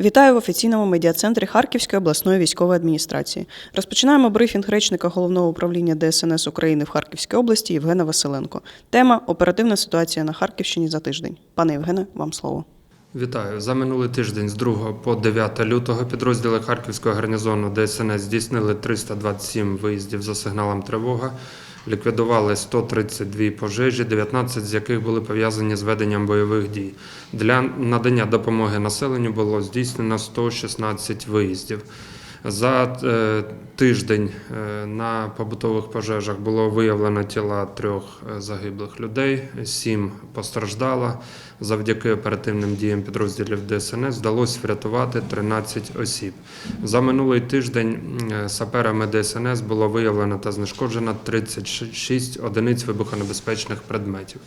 Вітаю в офіційному медіа-центрі Харківської обласної військової адміністрації. Розпочинаємо брифінг речника головного управління ДСНС України в Харківській області Євгена Василенко. Тема оперативна ситуація на Харківщині за тиждень. Пане Євгене, вам слово. Вітаю. За минулий тиждень з 2 по 9 лютого підрозділи Харківського гарнізону ДСНС здійснили 327 виїздів за сигналом тривога, ліквідували 132 пожежі, 19 з яких були пов'язані з веденням бойових дій. Для надання допомоги населенню було здійснено 116 виїздів. За е, тиждень е, на побутових пожежах було виявлено тіла трьох е, загиблих людей, сім постраждало. Завдяки оперативним діям підрозділів ДСНС вдалося врятувати 13 осіб. За минулий тиждень саперами ДСНС було виявлено та знешкоджено 36 одиниць вибухонебезпечних предметів.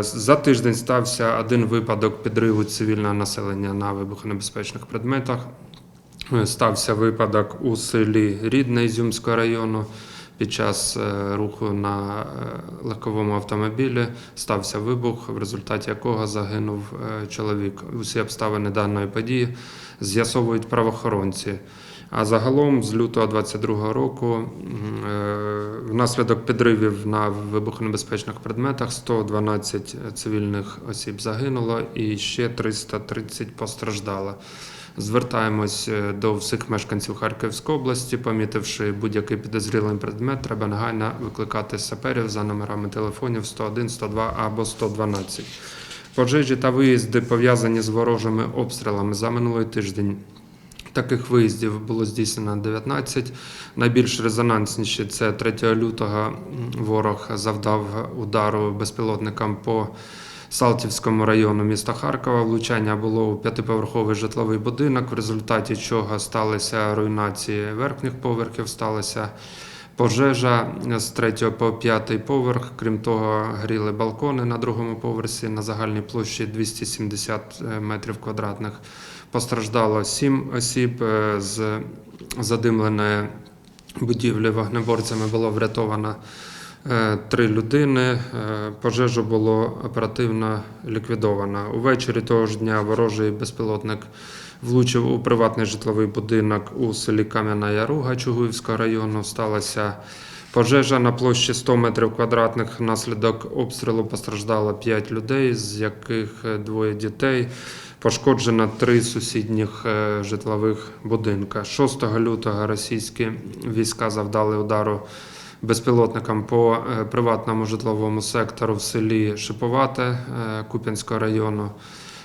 За тиждень стався один випадок підриву цивільного населення на вибухонебезпечних предметах. Стався випадок у селі Рідне Ізюмського району. Під час е, руху на е, легковому автомобілі стався вибух, в результаті якого загинув е, чоловік. Усі обставини даної події з'ясовують правоохоронці. А загалом з лютого 2022 року внаслідок підривів на вибухонебезпечних предметах 112 цивільних осіб загинуло і ще 330 постраждало. Звертаємось е, до всіх мешканців Харківської області, помітивши будь-який підозрілий предмет, треба негайно викликати саперів за номерами телефонів 101, 102 або 112. Пожежі та виїзди пов'язані з ворожими обстрілами за минулий тиждень. Таких виїздів було здійснено 19. Найбільш резонансніші це 3 лютого ворог завдав удару безпілотникам по Салтівському району міста Харкова. Влучання було у п'ятиповерховий житловий будинок, в результаті чого сталися руйнації верхніх поверхів, сталася пожежа з 3 по 5 поверх. Крім того, гріли балкони на другому поверсі на загальній площі 270 метрів квадратних. Постраждало 7 осіб е, з задимленої будівлі вогнеборцями було врятовано е, три людини. Е, Пожежу було оперативно ліквідовано. Увечері того ж дня ворожий безпілотник влучив у приватний житловий будинок у селі Кам'яна Яруга Чугуївського району. Сталася пожежа на площі 100 метрів квадратних. Внаслідок обстрілу постраждало 5 людей, з яких е, двоє дітей. Пошкоджено три сусідніх е, житлових будинка. 6 лютого російські війська завдали удару безпілотникам по е, приватному житловому сектору в селі Шиповате е, Куп'янського району.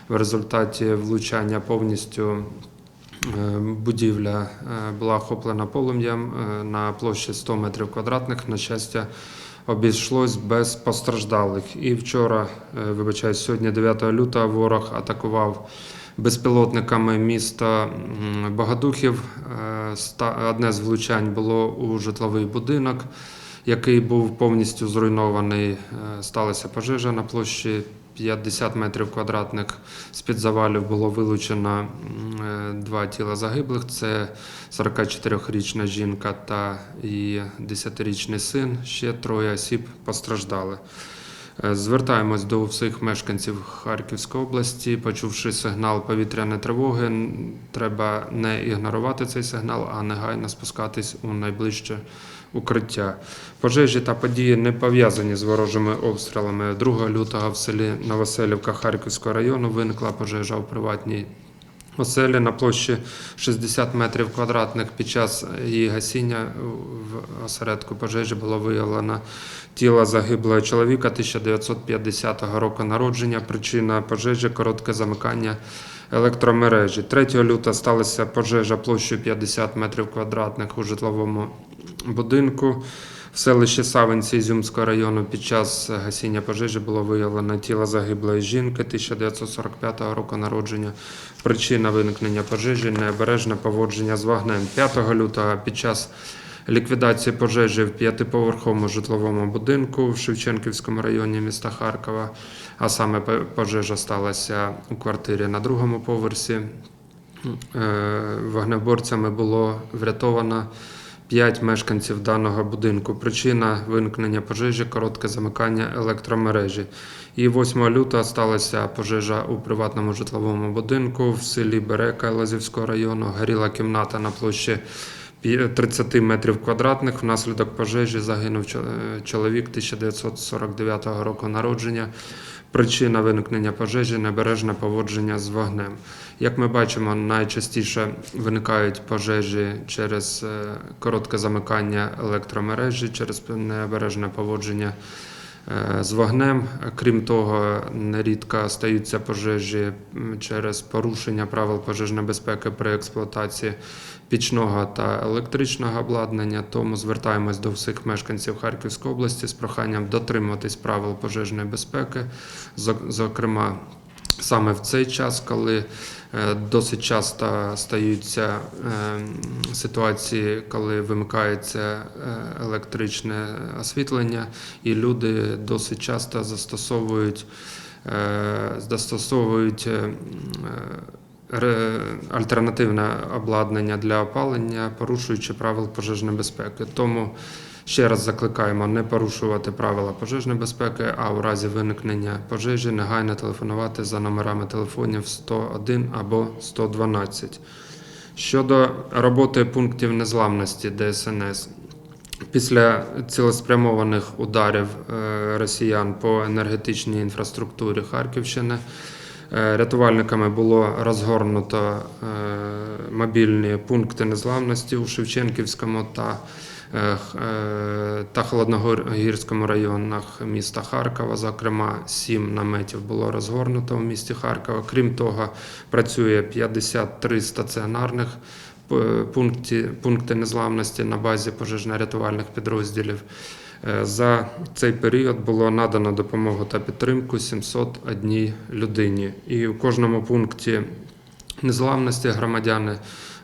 В результаті влучання повністю е, будівля була охоплена полум'ям на площі 100 метрів квадратних. На щастя, обійшлось без постраждалих. І вчора, вибачаюсь, сьогодні, 9 лютого, ворог атакував безпілотниками місто м, Богодухів. Е, Одне з влучань було у житловий будинок, який був повністю зруйнований. Е, Сталася пожежа на площі 50 метрів квадратних. З-під завалів було вилучено е, два тіла загиблих. Це 44-річна жінка та її 10-річний син. Ще троє осіб постраждали. Е, Звертаємось до всіх мешканців Харківської області. Почувши сигнал повітряної тривоги, треба не ігнорувати цей сигнал, а негайно спускатись у найближче укриття. Пожежі та події не пов'язані з ворожими обстрілами. 2 лютого в селі Новоселівка Харківського району виникла пожежа у приватній оселі на площі 60 метрів квадратних. Під час її гасіння в осередку пожежі було виявлено тіло загиблого чоловіка 1950 року народження. Причина пожежі коротке замикання електромережі. 3 лютого сталася пожежа площею 50 метрів квадратних у житловому будинку. В селищі Савинці Ізюмського району під час гасіння пожежі було виявлено тіло загиблої жінки 1945 року народження. Причина виникнення пожежі необережне поводження з вогнем. 5 лютого під час ліквідації пожежі в п'ятиповерховому житловому будинку в Шевченківському районі міста Харкова, а саме пожежа сталася у квартирі на другому поверсі. Е, Вогнеборцями було врятовано 5 мешканців даного будинку. Причина виникнення пожежі коротке замикання електромережі. І 8 лютого сталася пожежа у приватному житловому будинку в селі Берека Лазівського району. Горіла кімната на площі пі- 30 метрів квадратних. Внаслідок пожежі загинув чоловік 1949 року народження. Причина виникнення пожежі небережне поводження з вогнем. Як ми бачимо, найчастіше виникають пожежі через е, коротке замикання електромережі, через небережне поводження з вогнем. Крім того, нерідко стаються пожежі через порушення правил пожежної безпеки при експлуатації пічного та електричного обладнання. Тому звертаємось до всіх мешканців Харківської області з проханням дотримуватись правил пожежної безпеки, зокрема. Саме в цей час, коли е, досить часто стаються е, ситуації, коли вимикається е, електричне освітлення, і люди досить часто застосовують, застосовують альтернативне обладнання для опалення, порушуючи правил пожежної безпеки. Тому Ще раз закликаємо не порушувати правила пожежної безпеки, а у разі виникнення пожежі негайно телефонувати за номерами телефонів 101 або 112. Щодо роботи пунктів незламності ДСНС, після цілеспрямованих ударів е, росіян по енергетичній інфраструктурі Харківщини. Е, Рятувальниками було розгорнуто е, мобільні пункти незламності у Шевченківському та е, та Холодногірському районах міста Харкова. Зокрема, сім наметів було розгорнуто в місті Харкова. Крім того, працює 53 стаціонарних п- пункті, пункти незламності на базі пожежно-рятувальних підрозділів. Е, За цей період було надано допомогу та підтримку 701 людині. І у кожному пункті незламності громадяни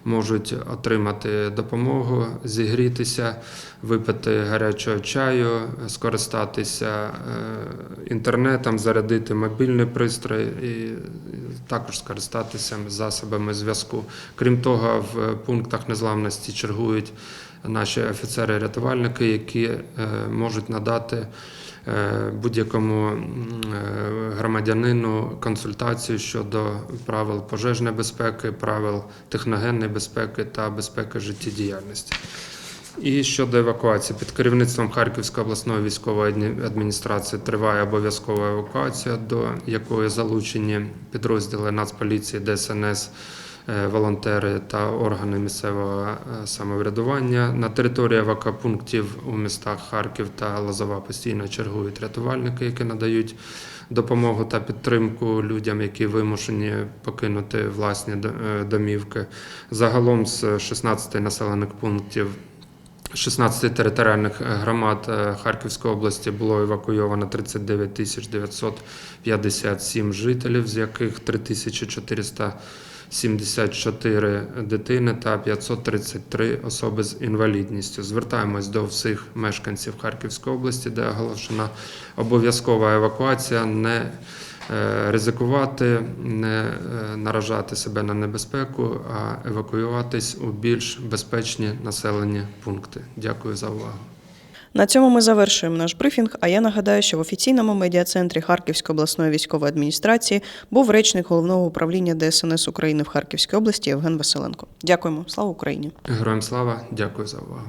можуть отримати допомогу, зігрітися, випити гарячого чаю, скористатися е, інтернетом, зарядити мобільний пристрій і також скористатися засобами зв'язку. Крім того, в пунктах незламності чергують наші офіцери-рятувальники, які е, можуть надати е, будь-якому е, громадянину консультацію щодо правил пожежної безпеки, правил техногенної безпеки та безпеки життєдіяльності. І щодо евакуації, під керівництвом Харківської обласної військової адміністрації триває обов'язкова евакуація, до якої залучені підрозділи Нацполіції, ДСНС, волонтери та органи місцевого е, самоврядування. На території евакопунктів у містах Харків та Лозова постійно чергують рятувальники, які надають допомогу та підтримку людям, які вимушені покинути власні е, домівки. Загалом з 16 населених пунктів 16 територіальних е, громад е, Харківської області було евакуйовано 39 тисяч 957 жителів, з яких 3474 дитини та 533 особи з інвалідністю. Звертаємось до всіх мешканців Харківської області, де оголошена обов'язкова евакуація. Не е, ризикувати, не е, наражати себе на небезпеку, а евакуюватись у більш безпечні населені пункти. Дякую за увагу. На цьому ми завершуємо наш брифінг. А я нагадаю, що в офіційному медіа-центрі Харківської обласної військової адміністрації був речник головного управління ДСНС України в Харківській області Євген Василенко. Дякуємо. Слава Україні! Героям слава, дякую за увагу.